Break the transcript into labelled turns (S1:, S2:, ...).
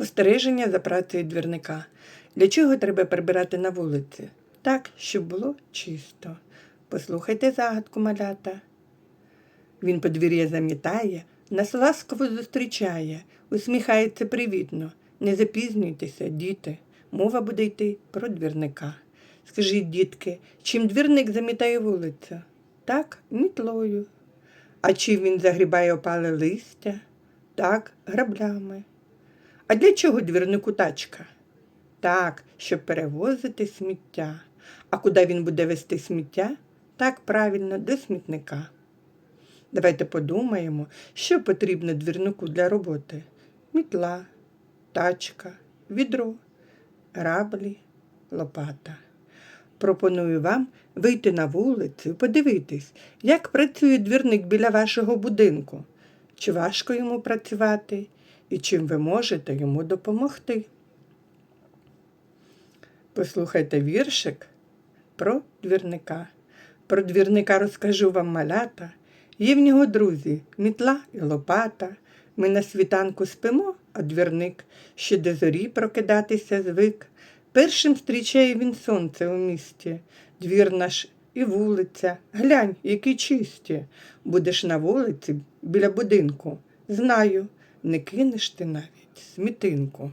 S1: Спостереження за працею двірника. Для чого треба прибирати на вулиці? Так, щоб було чисто. Послухайте загадку малята. Він подвір'я замітає, нас ласково зустрічає, усміхається привітно. Не запізнюйтеся, діти. Мова буде йти про двірника. Скажіть, дітки, чим двірник замітає вулицю? Так, мітлою. А чим він загрібає опале листя? Так, граблями. А для чого двірнику тачка? Так, щоб перевозити сміття. А куди він буде вести сміття? Так правильно, до смітника. Давайте подумаємо, що потрібно двірнику для роботи: мітла, тачка, відро, граблі, лопата. Пропоную вам вийти на вулицю і подивитись, як працює двірник біля вашого будинку, чи важко йому працювати і чим ви можете йому допомогти. Послухайте віршик про двірника. Про двірника розкажу вам малята. Є в нього друзі, мітла і лопата. Ми на світанку спимо, а двірник ще до зорі прокидатися звик. Першим зустрічає він сонце у місті, двір наш і вулиця. Глянь, які чисті. Будеш на вулиці біля будинку. Знаю, не кинеш ти навіть смітинку.